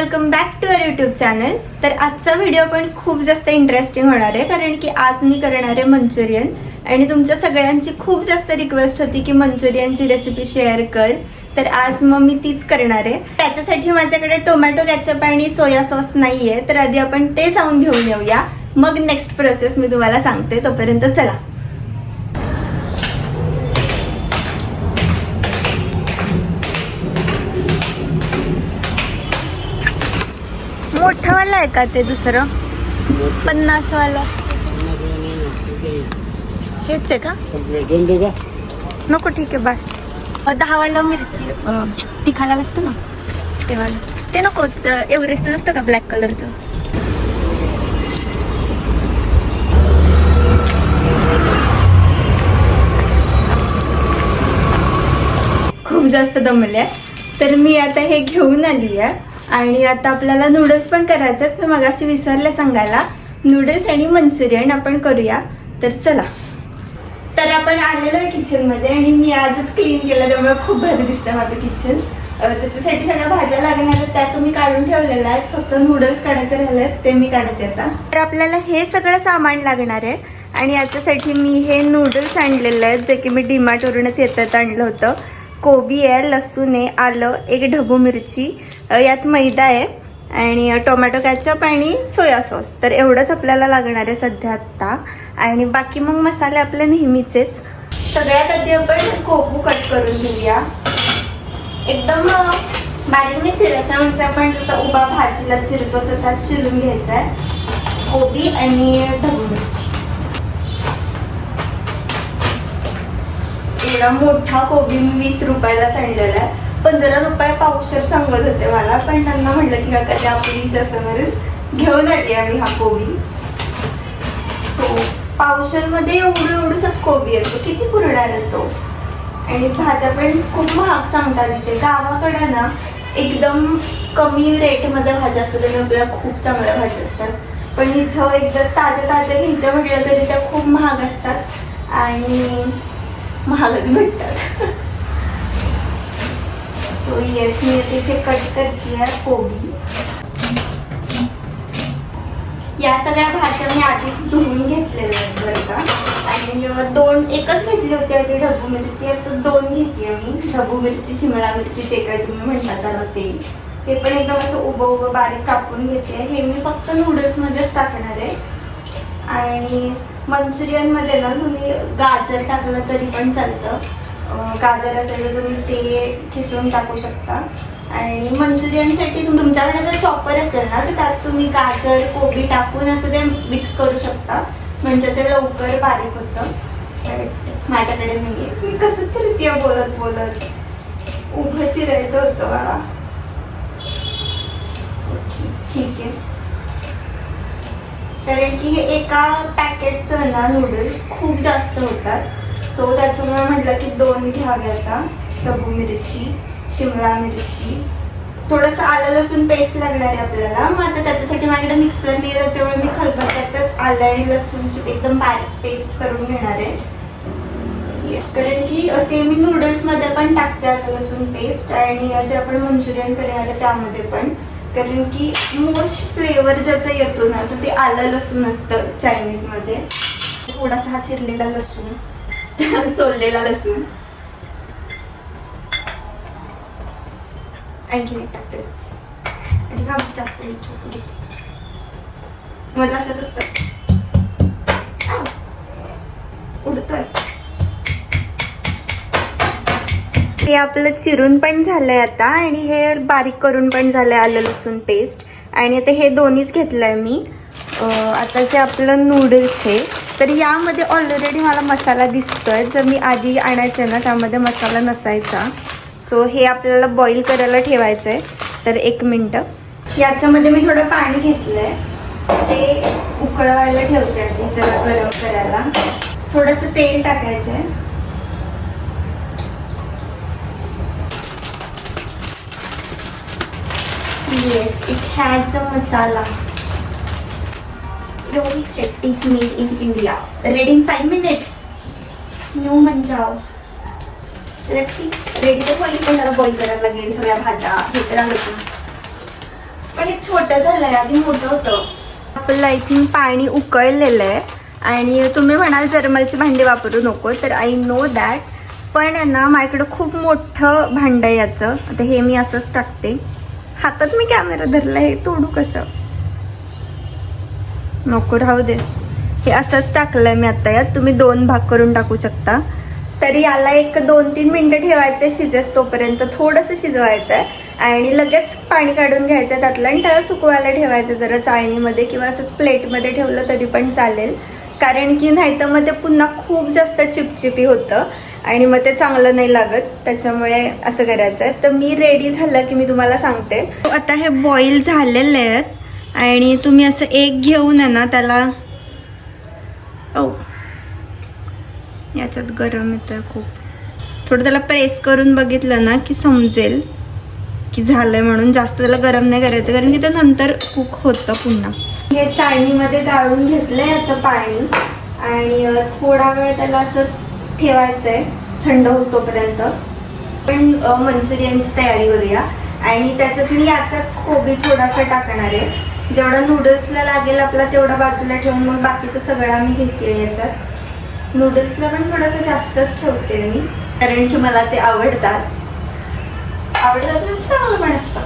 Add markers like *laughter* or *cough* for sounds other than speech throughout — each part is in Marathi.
Welcome back to our YouTube channel तर आजचा व्हिडिओ पण खूप जास्त इंटरेस्टिंग होणार आहे कारण की आज मी करणार आहे मंचुरियन. आणि तुमच्या सगळ्यांची खूप जास्त रिक्वेस्ट होती की मंचुरियनची रेसिपी शेअर कर. तर आज मग मी तीच करणार आहे. त्याच्यासाठी माझ्याकडे टोमॅटो कॅचअप आणि सोया सॉस नाही आहे तर आधी आपण ते जाऊन घेऊन येऊया. मग नेक्स्ट प्रोसेस मी तुम्हाला सांगते तोपर्यंत चला. मोठंवालं आहे का ते दुसरं? पन्नासवालं असतं हेच आहे का? नको ठीक आहे बस. अ, दहावाला मिरची तिखाला असतं ना? ते वालं ते नको एव्हरेस्ट नसतं का ब्लॅक कलरचं? खूप जास्त दमले. तर मी आता हे घेऊन आली आहे. आणि आता आपल्याला नूडल्स पण करायचे आहेत. मी मगाशी विसरले सांगायला. नूडल्स आणि मंचुरियन आपण करूया. तर चला. तर आपण आलेलो आहे किचनमध्ये आणि मी आजच क्लीन केलं त्यामुळे खूप भारी दिसतं माझं किचन त्याच्यासाठी सगळ्या भाज्या लागणार आहेत. त्या तुम्ही काढून ठेवलेल्या आहेत. फक्त नूडल्स काढायचे राहिले आहेत ते मी काढते आता. तर आपल्याला हे सगळं सामान लागणार आहे. आणि याच्यासाठी मी हे नूडल्स आणलेले आहेत. जे की मी डीमार्टवरूनच येतात आणलं होतं. कोबी आहे लसूण आहे आलं एक ढबू मिरची यात मैदा आहे आणि टोमॅटो कॅचअप आणि सोया सॉस. तर एवढंच आपल्याला लागणार आहे सध्या आत्ता. आणि बाकी मग मसाले आपले नेहमीचेच सगळ्यात आधी आपण कोबू कट करून घेऊया. एकदम अ, बारीक नाही चिरायचा म्हणजे आपण जसा उभा भाजीला चिरतो तसा चिरून घ्यायचा आहे. कोबी आणि ढबू मिरची. एवढा मोठा कोबी मी वीस रुपयालाच आणलेला आहे. पंधरा रुपये पावशर सांगत होते मला पण त्यांना म्हटलं की कधी आपलीच असं म्हणून घेऊन आली आम्ही हा कोबी. सो पावशरमध्ये एवढं एवढंच कोबी येतो किती पुरणार येतो आणि भाज्या पण खूप महाग सांगतात इथे. गावाकडं ना एकदम कमी रेटमध्ये भाज्या असतात आणि आपल्याला खूप चांगल्या भाज्या असतात. पण इथं एकदा ताज्या ताज्या घ्यायच्या म्हटलं तरी त्या खूप महाग असतात. आणि महागच भेटतात सो येस मी तिथे कट करते कोबी. या सगळ्या भाज्या मी आधीच धुवून घेतलेल्या आहेत बरं का. आणि दोन एकच घेतली होती आधी ढबू मिरची. आता दोन घेतली मी. ढबू मिरची शिमला मिरची जे काय तुम्ही म्हणता त्याला ते. ते पण एकदम असं उभं उभं बारीक कापून घेते हे मी फक्त नूडल्समध्येच टाकणार आहे. आणि मंचुरियनमध्ये ना तुम्ही गाजर टाकलं तरी पण चालतं. गाजर असेल तर तुम्ही ते खिसून टाकू शकता. आणि मंचुरियनसाठी तुमच्याकडे जर चॉपर असेल ना तर त्यात तुम्ही गाजर कोबी टाकून असं ते मिक्स करू शकता. म्हणजे ते लवकर बारीक होतं. But माझ्याकडे नाही आहे मी कसं चिरतीये बोलत बोलत. उभं चिरायचं होतं मला. ठीक आहे. कारण की हे एका पॅकेटचं ना नूडल्स खूप जास्त होतात. सो त्याच्यामुळे म्हटलं की दोन घ्यावे आता. सबू मिरची शिमला मिरची. थोडंसं आलं लसूण पेस्ट लागणार आहे आपल्याला. मग आता त्याच्यासाठी माझ्याकडे मिक्सर नाही आहे, त्याच्यामुळे मी खलबत्त्यातच आलं आणि लसूणची एकदम बारीक पेस्ट करून घेणार आहे. कारण की ते मी नूडल्समध्ये पण टाकते आलं लसूण पेस्ट आणि जे आपण मंचुरियन करणार आहे त्यामध्ये पण. कारण की मोस्ट फ्लेवर ज्याचा येतो ना तर ते आलं लसूण असतं चायनीजमध्ये थोडासा हा चिरलेला लसूण *laughs* सोललेला लसूण. आणखीन एक टाकते. आणि हा जास्त छोटू घेते. मजा असत असतं हे आपलं चिरून पण झालंय आता आणि हे बारीक करून पण झालंय आलं लसूण पेस्ट आणि आता हे दोन्हीच घेतलंय मी. आता जे आपलं नूडल्स आहे तर यामध्ये ऑलरेडी मला मसाला दिसतोय. जर मी आधी आणायचे ना त्यामध्ये मसाला नसायचा. सो हे आपल्याला बॉईल करायला ठेवायचं आहे तर एक मिनटं. याच्यामध्ये मी थोडं पाणी घेतलंय. ते उकळवायला ठेवते आधी जरा गरम करायला. थोडंसं तेल टाकायचं आहे Yes, it has a masala. Rohi Shetty is made in India. Ready in 5 minutes. No manjao. Let's see. Ready तर होईल पण त्याला बॉईल करायला लागेल सगळ्या भाज्या हे तर आलंच पण हे छोटं झालंय आधी मोठं होतं आपलं आय थिंक पाणी उकळलेलं आहे आणि तुम्ही म्हणाल जर्मलचे भांडे वापरू नको तर आय नो दॅट पण ना माझ्याकडं खूप मोठं भांडं याचं आता हे मी असंच टाकते हातात मी कॅमेरा धरला हे तोडू कसं? नको राहू दे. हे असंच टाकलंय मी आता यात तुम्ही दोन भाग करून टाकू शकता. तरी याला एक दोन तीन मिनटं ठेवायचं शिजेस तोपर्यंत थोडंसं शिजवायचं आहे आणि लगेच पाणी काढून घ्यायचं त्यातलं आणि त्याला सुकवायला ठेवायचं जरा चाळणीमध्ये किंवा असंच प्लेटमध्ये ठेवलं तरी पण चालेल. कारण की नाही तर मग ते पुन्हा खूप जास्त चिपचिपी होतं. आणि मग ते चांगलं नाही लागत त्याच्यामुळे असं करायचं आहे. तर मी रेडी झालं की मी तुम्हाला सांगते. आता हे बॉईल झालेले आहेत आणि तुम्ही असं एक घेऊन आहे ना त्याला ओ याच्यात गरम येतं खूप. थोडं त्याला प्रेस करून बघितलं ना की समजेल की झालंय म्हणून. जास्त त्याला गरम नाही करायचं कारण की ते नंतर कुक होतं पुन्हा. हे चाळणीमध्ये गाळून घेतलं याचं पाणी. आणि थोडा वेळ त्याला असंच ठेवायचं आहे थंड होतोपर्यंत. पण मंचुरियनची तयारी करूया. आणि त्याच्यात मी याचाच कोबी थोडासा टाकणार आहे. जेवढा नूडल्सला लागेल आपला तेवढा बाजूला ठेवून मग बाकीचं सगळं आम्ही घेते याच्यात. नूडल्सला पण थोडंसं जास्तच ठेवते मी कारण की मला ते आवडतात. आवडतात म्हणजे चांगलं पण असतं.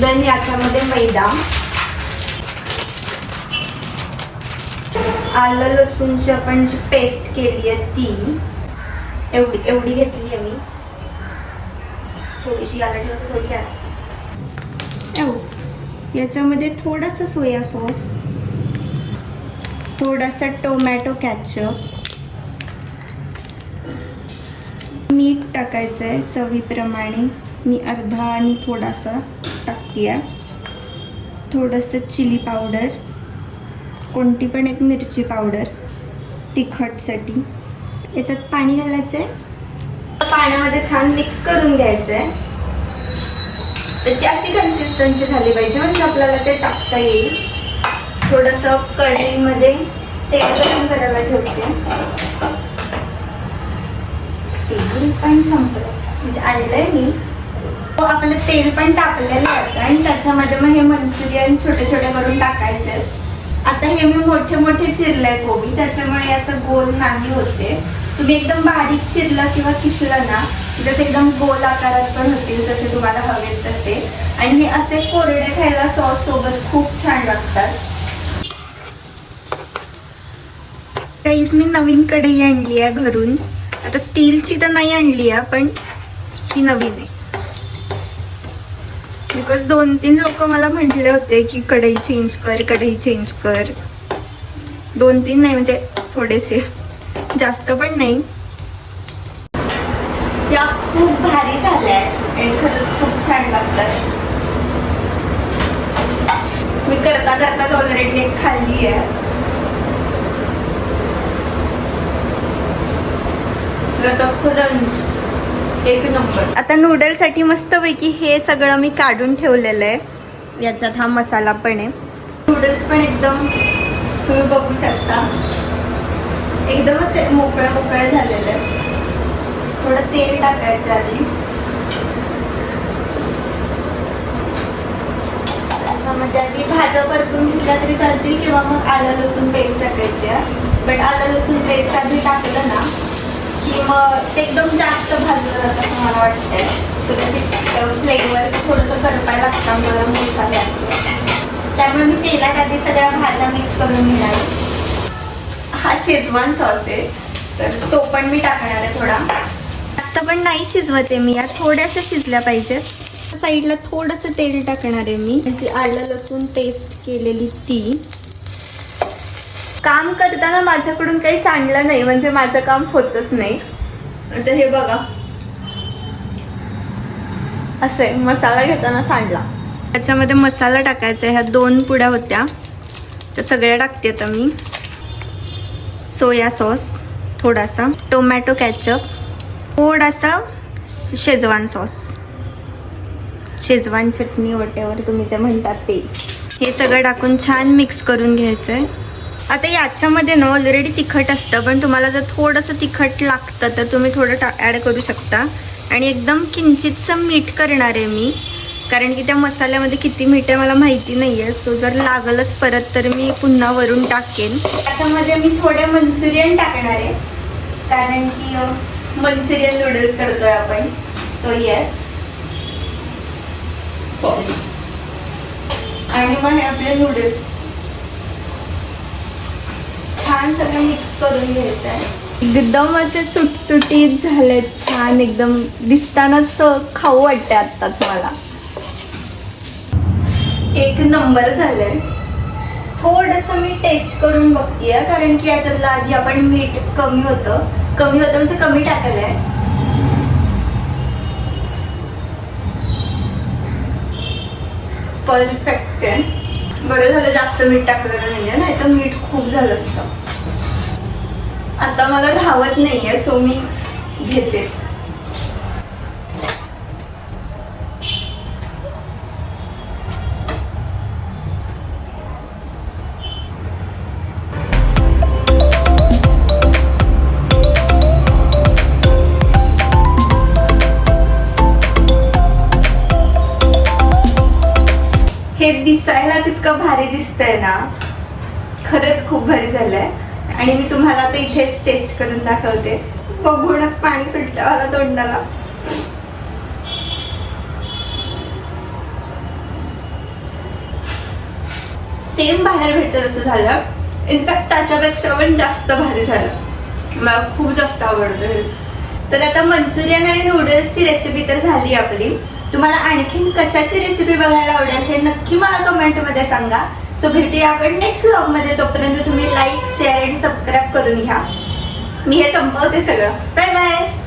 देन याच्यामध्ये मैदा. आलं लसूणची आपण जी पेस्ट केली आहे ती एवढी एवढी घेतली आहे मी. थोडीशी याला ठेवतो थोडी याला. याच्यामध्ये थोडासा सोया सॉस थोडासा टोमॅटो कॅचअप मीठ टाकायचं आहे चवीप्रमाणे. मी अर्धा आणि थोडासा टाकते आहे थोडंसं चिली पावडर. कोणती पण एक मिरची पावडर तिखटसाठी. याच्यात पाणी घालायचं आहे पाण्यामध्ये छान मिक्स करून घ्यायचं आहे त्याची अशी कन्सिस्टन्सी झाली पाहिजे म्हणजे आपल्याला ते टाकता येईल. थोडंसं कढईमध्ये तेल गरम करायला ठेवते. तेल पण संपलं. म्हणजे आणलंय मी. तो आपलं तेल पण टाकलेलं आहे. आणि त्याच्यामध्ये मग हे मंचुरियन छोटे छोटे करून टाकायचे आहे आता हे मी मोठे मोठे चिरलंय कोबी त्याच्यामुळे याचं गोल नाही होते. तुम्ही एकदम बारीक चिरलं किंवा किसलं ना जसं एकदम गोल आकारात पण होतील जसे तुम्हाला हवेत तसे. आणि हे असे कोरडे खायला सॉस सोबत खूप छान लागतात. काहीच मी नवीन कढई आणली आहे घरून. आता स्टीलची तर नाही आणली आहे पण ही नवीन आहे. बिकॉज दोन तीन लोक मला म्हटले होते की कढई चेंज कर कढई चेंज कर. दोन तीन नाही म्हणजे थोडेसे. जास्त पण नाही. या खूप भारी झाल्या. खरंच खूप छान लागतात मी करता करताच ऑलरेडी एक खाल्ली आहे क्रंच एक नंबर. आता नूडलसाठी मस्तपैकी हे सगळं मी काढून ठेवलेलं आहे. याच्यात हा मसाला पण आहे. नूडल्स पण एकदम तुम्ही बघू शकता. एकदम असे मोकळं मोकळं झालेलं आहे. थोडं तेल टाकायचं आधी. त्याच्यामध्ये आधी भाज्या परतून घेतल्या तरी चालतील किंवा मग आलं लसूण पेस्ट टाकायची बट आलं लसूण पेस्ट आधी टाकलं ना की मग ते एकदम जास्त भाजलं जातं असं मला वाटतंय. सो त्याचे फ्लेवर थोडंसं करपायला लागतं गरम होता गॅस त्यामुळे मी तेलात आधी सगळ्या भाज्या मिक्स करून घेणार. हा शेजवान सॉस आहे. तर तो पण मी टाकणार आहे थोडा. जास्त पण नाही शिजवते मी. या थोड्याशा शिजल्या पाहिजेत. साईडला थोडंसं तेल टाकणार आहे मी. आलं लसूण पेस्ट केलेली ती. काम करताना माझ्याकडून काही सांडलं नाही म्हणजे माझं काम होतच नाही. आता हे बघा. असं आहे मसाला घेताना सांडला. त्याच्यामध्ये मसाला टाकायचा आहे ह्या दोन पुड्या होत्या. त्या सगळ्या टाकते आता मी. सोया सॉस थोडासा. Tomato ketchup. थोडासा शेजवान सॉस. शेजवान चटणी वटेवर तुम्ही जे म्हणतात ते. हे सगळं टाकून छान मिक्स करून घ्यायचं आहे आता याच्यामध्ये ना ऑलरेडी तिखट असतं पण तुम्हाला जर थोडंसं तिखट लागतं तर तुम्ही थोडं टा ॲड करू शकता. आणि एकदम किंचितसं मीठ करणार आहे मी कारण की त्या मसाल्यामध्ये किती मीठ आहे मला माहिती नाही आहे सो जर लागलच परत तर मी पुन्हा वरून टाकेन. त्याच्यामध्ये मी थोडे मंचुरियन टाकणार आहे कारण की मंचुरियन नूडल्स करतोय आपण. सो येस आणि मग हे आपले नूडल्स छान सगळं मिक्स करून घ्यायचं आहे एकदम असे सुटसुटीत झालेत छान एकदम दिसतानाच खाऊ वाटते आत्ताच मला. एक नंबर झालंय. थोडस मी टेस्ट करून बघतीये कारण की याच्यातलं आधी आपण मीठ कमी होतं. कमी होतं म्हणजे कमी टाकलंय. परफेक्ट आहे. बरं झालं जास्त मीठ टाकलेलं नाहीये नाही तर मीठ खूप झालं असतं. आता मला राहत नाहीये सो मी घेतेच. हे दिसायलाच इतकं भारी दिसतंय ना. खरंच खूप भारी झालंय. आणि मी तुम्हाला ते इथेच टेस्ट करून दाखवते. बघूनच पाणी सुटलं मला तोंडाला. सेम बाहेर भेटत असं झालं. इनफॅक्ट त्याच्यापेक्षा पण जास्त भारी झालं. मला खूप जास्त आवडतं हे. तर आता मंचुरियन आणि नूडल्सची रेसिपी तर झाली आपली. तुम्हाला आणखीन कशाची रेसिपी बघायला आवडेल हे नक्की मला कमेंटमध्ये सांगा. सो भेटूया आपण नेक्स्ट व्लॉगमध्ये तोपर्यंत तुम्ही लाईक शेअर आणि सबस्क्राईब करून घ्या. मी हे संपवते सगळं. Bye bye